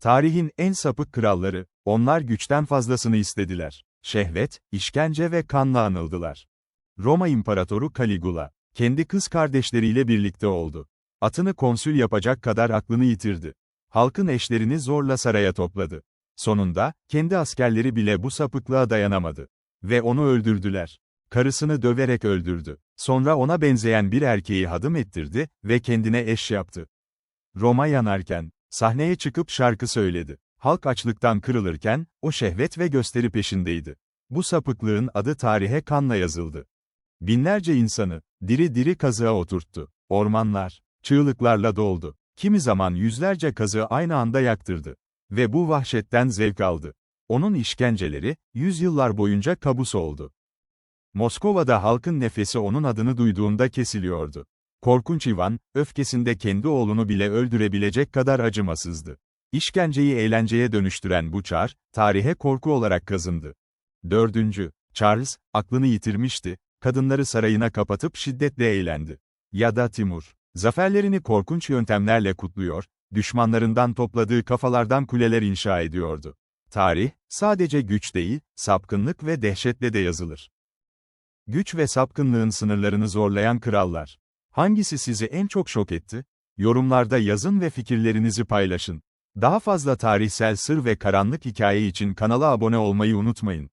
Tarihin en sapık kralları, onlar güçten fazlasını istediler. Şehvet, işkence ve kanla anıldılar. Roma İmparatoru Caligula, kendi kız kardeşleriyle birlikte oldu. Atını konsül yapacak kadar aklını yitirdi. Halkın eşlerini zorla saraya topladı. Sonunda, kendi askerleri bile bu sapıklığa dayanamadı. Ve onu öldürdüler. Karısını döverek öldürdü. Sonra ona benzeyen bir erkeği hadım ettirdi ve kendine eş yaptı. Roma yanarken, sahneye çıkıp şarkı söyledi. Halk açlıktan kırılırken, o şehvet ve gösteri peşindeydi. Bu sapıklığın adı tarihe kanla yazıldı. Binlerce insanı, diri diri kazığa oturttu. Ormanlar, çığlıklarla doldu. Kimi zaman yüzlerce kazığı aynı anda yaktırdı. Ve bu vahşetten zevk aldı. Onun işkenceleri, yüzyıllar boyunca kabus oldu. Moskova'da halkın nefesi onun adını duyduğunda kesiliyordu. Korkunç Ivan, öfkesinde kendi oğlunu bile öldürebilecek kadar acımasızdı. İşkenceyi eğlenceye dönüştüren bu çar, tarihe korku olarak kazındı. 4. Charles, aklını yitirmişti, kadınları sarayına kapatıp şiddetle eğlendi. Ya da Timur, zaferlerini korkunç yöntemlerle kutluyor, düşmanlarından topladığı kafalardan kuleler inşa ediyordu. Tarih, sadece güç değil, sapkınlık ve dehşetle de yazılır. Güç ve sapkınlığın sınırlarını zorlayan krallar. Hangisi sizi en çok şok etti? Yorumlarda yazın ve fikirlerinizi paylaşın. Daha fazla tarihsel sır ve karanlık hikaye için kanala abone olmayı unutmayın.